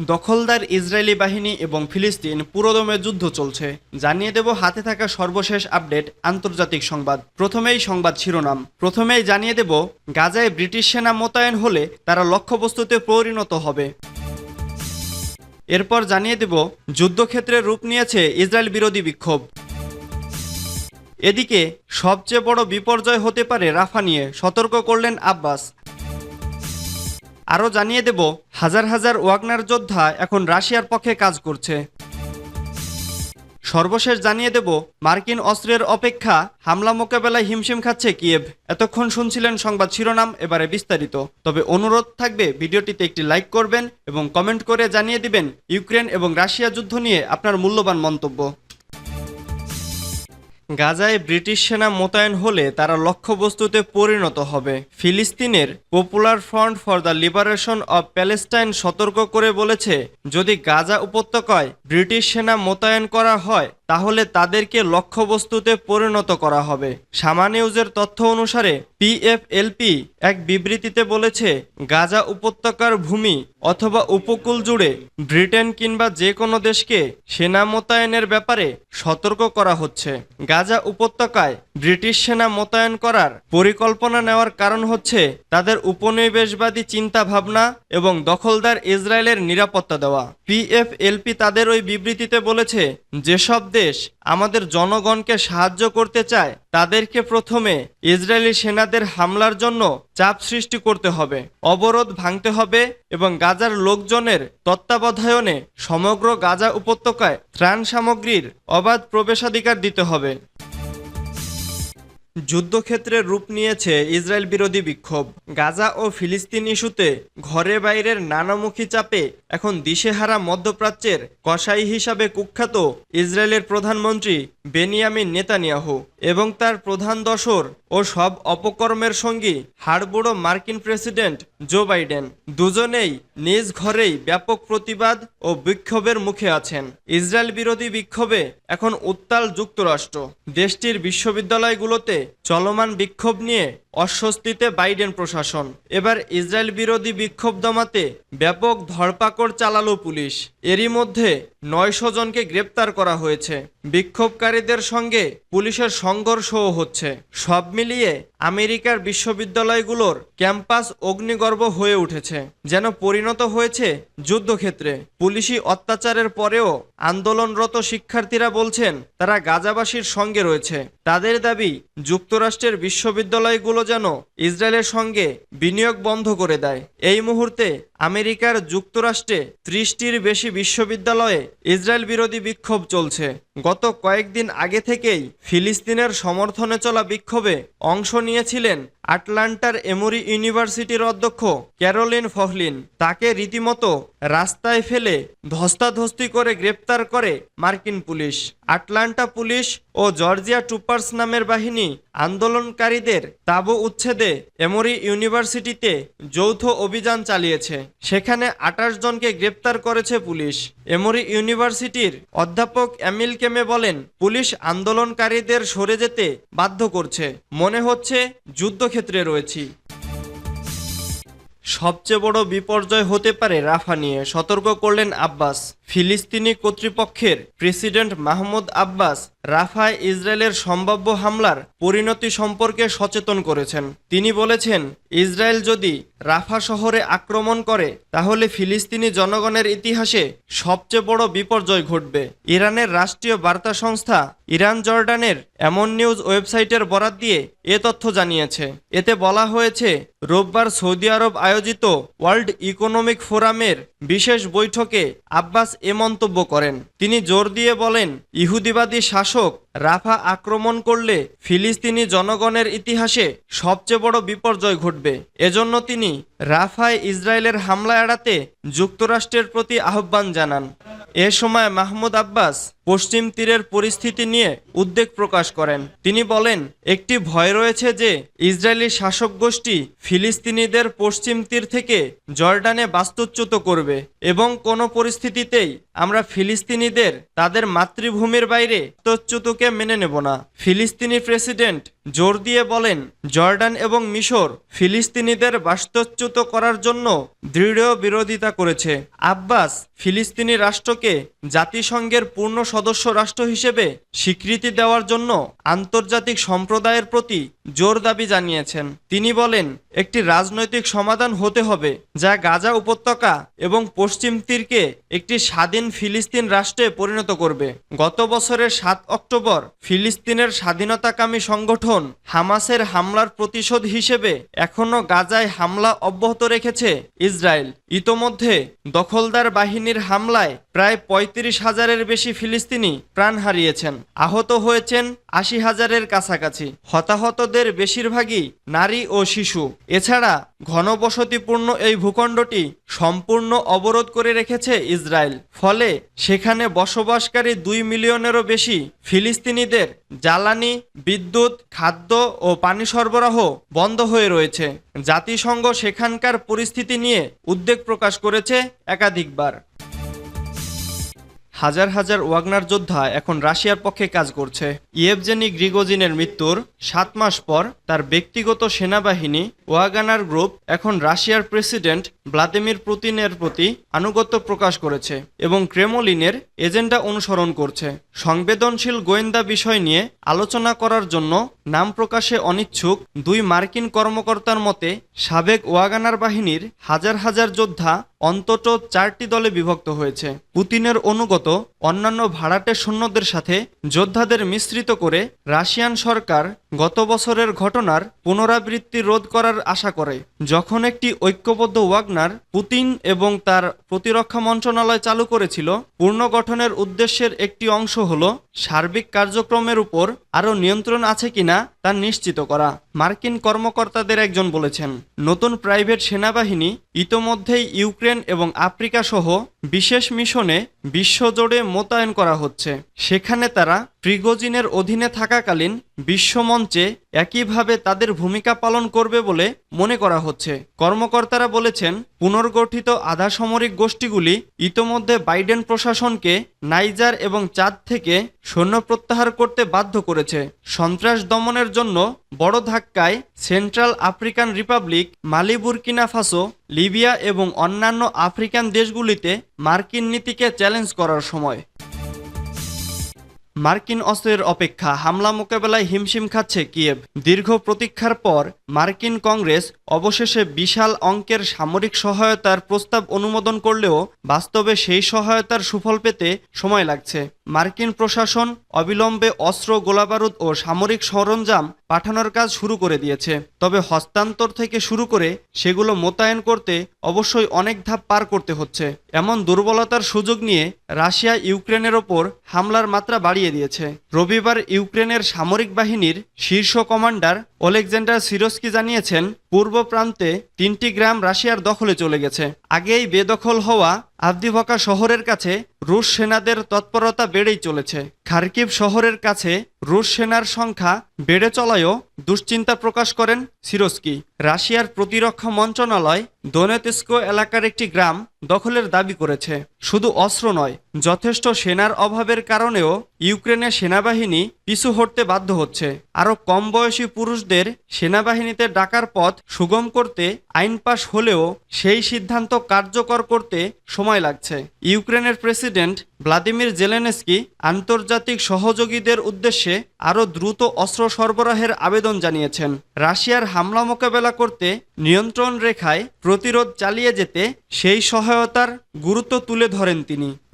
দখলদার ইসরায়েলি বাহিনী এবং ফিলিস্তিন পুরোদমে যুদ্ধ চলছে। জানিয়ে দেব হাতে থাকা সর্বশেষ আপডেট আন্তর্জাতিক সংবাদ। প্রথমেই সংবাদ শিরোনাম। প্রথমেই জানিয়ে দেব, গাজায় ব্রিটিশ সেনা মোতায়েন হলে তারা লক্ষ্যবস্তুতে পরিণত হবে। এরপর জানিয়ে দেব, যুদ্ধক্ষেত্রে রূপ নিয়েছে ইসরায়েল বিরোধী বিক্ষোভ। এদিকে, সবচেয়ে বড় বিপর্যয় হতে পারে রাফা নিয়ে। সতর্ক করলেন আব্বাস। আরও জানিয়ে দেব, হাজার হাজার ওয়াগনার যোদ্ধা এখন রাশিয়ার পক্ষে কাজ করছে। সর্বশেষ জানিয়ে দেব, মার্কিন অস্ত্রের অপেক্ষা হামলা মোকাবেলায় হিমশিম খাচ্ছে কিয়েভ। এতক্ষণ শুনছিলেন সংবাদ শিরোনাম, এবারে বিস্তারিত। তবে অনুরোধ থাকবে, ভিডিওটিতে একটি লাইক করবেন এবং কমেন্ট করে জানিয়ে দিবেন ইউক্রেন এবং রাশিয়া যুদ্ধ নিয়ে আপনার মূল্যবান মন্তব্য। গাজায় ব্রিটিশ সেনা মোতায়েন হলে তারা লক্ষ্যবস্তুতে পরিণত হবে। ফিলিস্তিনের Popular Front for the Liberation of Palestine সতর্ক করে বলেছে, যদি গাজা উপত্যকায় ব্রিটিশ সেনা মোতায়েন করা হয় তাহলে তাদেরকে লক্ষ্যবস্তুতে পরিণত করা হবে। সামা নিউজের তথ্য অনুসারে পিএফএলপি এক বিবৃতিতে বলেছে, গাজা উপত্যকার ভূমি অথবা উপকূল জুড়ে ব্রিটেন কিংবা যে কোনো দেশকে সেনা মোতায়েনের ব্যাপারে সতর্ক করা হচ্ছে। গাজা উপত্যকায় ব্রিটিশ সেনা মোতায়েন করার পরিকল্পনা নেওয়ার কারণ হচ্ছে তাদের উপনিবেশবাদী চিন্তা ভাবনা এবং দখলদার ইসরায়েলের নিরাপত্তা দেওয়া। পিএফএলপি তাদের ওই বিবৃতিতে বলেছে, যেসব দেশ আমাদের জনগণকে সাহায্য করতে চায়, তাদেরকে প্রথমে ইসরায়েলি সেনাদের হামলার জন্য চাপ সৃষ্টি করতে হবে, অবরোধ ভাঙতে হবে এবং গাজার লোকজনের তত্ত্বাবধায়নে সমগ্র গাজা উপত্যকায় ত্রাণ সামগ্রীর অবাধ প্রবেশাধিকার দিতে হবে। যুদ্ধক্ষেত্রে রূপ নিয়েছে ইসরায়েল বিরোধী বিক্ষোভ। গাজা ও ফিলিস্তিন ইস্যুতে ঘরে বাইরের নানামুখী চাপে এখন দিশেহারা মধ্যপ্রাচ্যের কসাই হিসাবে কুখ্যাত ইসরায়েলের প্রধানমন্ত্রী বেনিয়ামিন নেতানিয়াহু এবং তার প্রধান দশর ও সব অপকর্মের সঙ্গী হাড়বুড়ো মার্কিন প্রেসিডেন্ট জো বাইডেন দুজনেই নিজ ঘরেই ব্যাপক প্রতিবাদ ও বিক্ষোভের মুখে আছেন। ইসরায়েল বিরোধী বিক্ষোভে এখন উত্তাল যুক্তরাষ্ট্র। দেশটির বিশ্ববিদ্যালয়গুলোতে চলমান বিক্ষোভ নিয়ে অস্বস্তিতে বাইডেন প্রশাসন। এবার ইসরায়েল বিরোধী বিক্ষোভ দমাতে ব্যাপক ধরপাকড় চালালো পুলিশ। এরই মধ্যে নয়শো জনকে গ্রেপ্তার করা হয়েছে। বিক্ষোভকারীদের সঙ্গে পুলিশের সংঘর্ষও হচ্ছে। সব মিলিয়ে আমেরিকার বিশ্ববিদ্যালয়গুলোর ক্যাম্পাস অগ্নিগর্ভ হয়ে উঠেছে, যেন পরিণত হয়েছে যুদ্ধক্ষেত্রে। পুলিশি অত্যাচারের পরেও আন্দোলনরত শিক্ষার্থীরা বলছেন, তারা গাজাবাসীর সঙ্গে রয়েছে। তাদের দাবি, যুক্তরাষ্ট্রের বিশ্ববিদ্যালয়গুলো যেন ইসরায়েলের সঙ্গে বিনিয়োগ বন্ধ করে দেয়। এই মুহূর্তে আমেরিকার যুক্তরাষ্ট্রে ত্রিশটির বেশি বিশ্ববিদ্যালয়ে ইসরায়েল বিরোধী বিক্ষোভ চলছে। গত কয়েকদিন আগে থেকেই ফিলিস্তিনের সমর্থনে চলা বিক্ষোভে অংশ নিয়েছিলেন আটলান্টার এমোরি ইউনিভার্সিটির অধ্যক্ষ ক্যারোলিন ফহলিন। তাকে রীতিমতো রাস্তায় ফেলে ধস্তাধস্তি করে গ্রেপ্তার করে মার্কিন পুলিশ। আটলান্টা পুলিশ ও জর্জিয়া টুপার্স নামের বাহিনী আন্দোলনকারীদের তাবু উচ্ছেদে এমরি ইউনিভার্সিটিতে যৌথ অভিযান চালিয়েছে। সেখানে আঠাশ জনকে গ্রেপ্তার করেছে পুলিশ। এমরি ইউনিভার্সিটির অধ্যাপক এমিল কেমে বলেন, পুলিশ আন্দোলনকারীদের সরে যেতে বাধ্য করছে। মনে হচ্ছে যুদ্ধক্ষেত্রে রয়েছি। সবচেয়ে বড় বিপর্যয় হতে পারে রাফা নিয়ে। সতর্ক করলেন আব্বাস। ফিলিস্তিনি কর্তৃপক্ষের প্রেসিডেন্ট মাহমুদ আব্বাস রাফায় ইসরায়েলের সম্ভাব্য হামলার পরিণতি সম্পর্কে সচেতন করেছেন। তিনি বলেছেন, ইসরায়েল যদি রাফা শহরে আক্রমণ করে, তাহলে ফিলিস্তিনি জনগণের ইতিহাসে সবচেয়ে বড় বিপর্যয় ঘটবে। ইরানের রাষ্ট্রীয় বার্তা সংস্থা ইরান জর্ডানের এমন নিউজ ওয়েবসাইটের বরাত দিয়ে এ তথ্য জানিয়েছে। এতে বলা হয়েছে, রোববার সৌদি আরব আয়োজিত ওয়ার্ল্ড ইকোনমিক ফোরামের বিশেষ বৈঠকে আব্বাস এ মন্তব্য করেন। তিনি জোর দিয়ে বলেন, ইহুদিবাদী শাসক রাফা আক্রমণ করলে ফিলিস্তিনি জনগণের ইতিহাসে সবচেয়ে বড় বিপর্যয় ঘটবে। এজন্য তিনি রাফায় ইসরায়েলের হামলা এড়াতে যুক্তরাষ্ট্রের প্রতি আহ্বান জানান। এ সময় মাহমুদ আব্বাস পশ্চিম তীরের পরিস্থিতি নিয়ে উদ্বেগ প্রকাশ করেন। তিনি বলেন, একটি ভয় রয়েছে যে ইসরায়েলি শাসক গোষ্ঠী ফিলিস্তিনিদের পশ্চিম তীর থেকে জর্ডানে বাস্তুচ্যুত করবে এবং কোনো পরিস্থিতিতেই আমরা ফিলিস্তিনিদের তাদের মাতৃভূমির বাইরে বাস্তুচ্যুতকে মেনে নেব না। ফিলিস্তিনি প্রেসিডেন্ট জোর দিয়ে বলেন, জর্ডান এবং মিশর ফিলিস্তিনিদের বাস্তুচ্যুত করার জন্য দৃঢ় বিরোধিতা করেছে। আব্বাস ফিলিস্তিনি রাষ্ট্রকে জাতিসংঘের পূর্ণ সদস্য রাষ্ট্র হিসেবে স্বীকৃতি দেওয়ার জন্য আন্তর্জাতিক সম্প্রদায়ের প্রতি জোর দাবি জানিয়েছেন। তিনি বলেন, একটি রাজনৈতিক সমাধান হতে হবে, যা গাজা উপত্যকা এবং পশ্চিম তীরকে একটি স্বাধীন ফিলিস্তিন রাষ্ট্রে পরিণত করবে। গত বছরের সাত অক্টোবর ফিলিস্তিনের স্বাধীনতাকামী সংগঠন হামাসের হামলার প্রতিশোধ হিসেবে এখনও গাজায় হামলা অব্যাহত রেখেছে ইসরায়েল, ইতোমধ্যে দখলদার বাহিনীর হামলায় প্রায় পঁয়ত্রিশ হাজারের বেশি ফিলিস্তিনি প্রাণ হারিয়েছেন। আহত হয়েছেন আশি হাজারের কাছাকাছি। হতাহতদের বেশিরভাগই নারী ও শিশু। এছাড়া ঘনবসতিপূর্ণ এই ভূখণ্ডটি সম্পূর্ণ অবরোধ করে রেখেছে ইসরায়েল। ফলে সেখানে বসবাসকারী দুই মিলিয়নেরও বেশি ফিলিস্তিনিদের জ্বালানি, বিদ্যুৎ ও পানি সরবরাহ বন্ধ হয়ে রয়েছে। জাতিসংঘ সেখানকার পরিস্থিতি নিয়ে উদ্বেগ প্রকাশ করেছে একাধিকবার। হাজার হাজার ওয়াগনার যোদ্ধা এখন রাশিয়ার পক্ষে কাজ করছে। ইয়েভজেনি গ্রিগোজিনের মৃত্যুর সাত মাস পর তার ব্যক্তিগত সেনাবাহিনী ওয়াগানার গ্রুপ এখন রাশিয়ার প্রেসিডেন্ট ভ্লাদিমির পুতিনের প্রতি আনুগত্য প্রকাশ করেছে এবং ক্রেমলিনের এজেন্ডা অনুসরণ করছে। সংবেদনশীল গোয়েন্দা বিষয় নিয়ে আলোচনা করার জন্য নাম প্রকাশে অনিচ্ছুক দুই মার্কিন কর্মকর্তার মতে, সাবেক ওয়াগানার বাহিনীর হাজার হাজার যোদ্ধা অন্তত চারটি দলে বিভক্ত হয়েছে। পুতিনের অনুগত অন্যান্য ভাড়াটে সৈন্যদের সাথে যোদ্ধাদের মিশ্রিত করে রাশিয়ান সরকার গত বছরের ঘটনার পুনরাবৃত্তি রোধ করার আশা করে। যখন একটি ঐক্যবদ্ধ ওয়াগনার পুতিন এবং তার প্রতিরক্ষা মন্ত্রণালয় চালু করেছিল, পুনর্গঠনের উদ্দেশ্যের একটি অংশ হল সার্বিক কার্যক্রমের উপর আরও নিয়ন্ত্রণ আছে কিনা তা নিশ্চিত করা, মার্কিন কর্মকর্তাদের একজন বলেছেন। নতুন প্রাইভেট সেনাবাহিনী ইতোমধ্যেই ইউক্রেন এবং আফ্রিকা সহ বিশেষ মিশনে বিশ্বজোড়ে মোতায়েন করা হচ্ছে। সেখানে তারা প্রিগোজিনের অধীনে থাকাকালীন বিশ্বমঞ্চে একইভাবে তাদের ভূমিকা পালন করবে বলে মনে করা হচ্ছে। কর্মকর্তারা বলেছেন, পুনর্গঠিত আধা সামরিক গোষ্ঠীগুলি ইতোমধ্যে বাইডেন প্রশাসনকে নাইজার এবং চাঁদ থেকে সৈন্য প্রত্যাহার করতে বাধ্য করেছে। সন্ত্রাস দমনের জন্য বড় ধাক্কায় Central African Republic, Mali, Burkina Faso, Libya এবং অন্যান্য আফ্রিকান দেশগুলিতে মার্কিন নীতিকে চ্যালেঞ্জ করার সময়। মার্কিন অস্ত্রের অপেক্ষা হামলা মোকাবেলায় হিমশিম খাচ্ছে কিয়েভ। দীর্ঘ প্রতীক্ষার পর মার্কিন কংগ্রেস অবশেষে বিশাল অঙ্কের সামরিক সহায়তার প্রস্তাব অনুমোদন করলেও বাস্তবে সেই সহায়তার সুফল পেতে সময় লাগছে। মার্কিন প্রশাসন অবিলম্বে অস্ত্র, গোলাবারুদ ও সামরিক সরঞ্জাম পাঠানোর কাজ শুরু করে দিয়েছে। তবে হস্তান্তর থেকে শুরু করে সেগুলো মোতায়েন করতে অবশ্যই অনেক ধাপ পার করতে হচ্ছে। এমন দুর্বলতার সুযোগ নিয়ে রাশিয়া ইউক্রেনের ওপর হামলার মাত্রা বাড়িয়ে দিয়েছে। রবিবার ইউক্রেনের সামরিক বাহিনীর শীর্ষ কমান্ডার ওলেকজান্ডার সিরোস্কি জানিয়েছেন, পূর্ব প্রান্তে তিনটি গ্রাম রাশিয়ার দখলে চলে গেছে। আগেই বেদখল হওয়া আবদিভকা শহরের কাছে রুশ সেনাদের তৎপরতা বেড়েই চলেছে। খার্কিভ শহরের কাছে রুশ সেনার সংখ্যা বেড়ে চলায়ও দুশ্চিন্তা প্রকাশ করেন সিরোস্কি। রাশিয়ার প্রতিরক্ষা মন্ত্রণালয় দোনেতেস্কো এলাকার একটি গ্রাম দখলের দাবি করেছে। শুধু অস্ত্র নয়, যথেষ্ট সেনার অভাবের কারণেও ইউক্রেনের সেনাবাহিনী পিছু হটতে বাধ্য হচ্ছে। আরও কম বয়সী পুরুষদের সেনাবাহিনীতে ডাকার পথ সুগম করতে আইন পাশ হলেও সেই সিদ্ধান্ত কার্যকর করতে সময় লাগছে। ইউক্রেনের প্রেসিডেন্ট ভ্লাদিমির জেলেনস্কি আন্তর্জাতিক সহযোগীদের উদ্দেশ্যে আরও দ্রুত অস্ত্র সরবরাহের আবেদন জানিয়েছেন। রাশিয়ার হামলা মোকাবেলা করতে নিয়ন্ত্রণ রেখায় প্রতিরোধ চালিয়ে যেতে সেই সহায়তার গুরুত্ব তুলে ধরেন তিনি।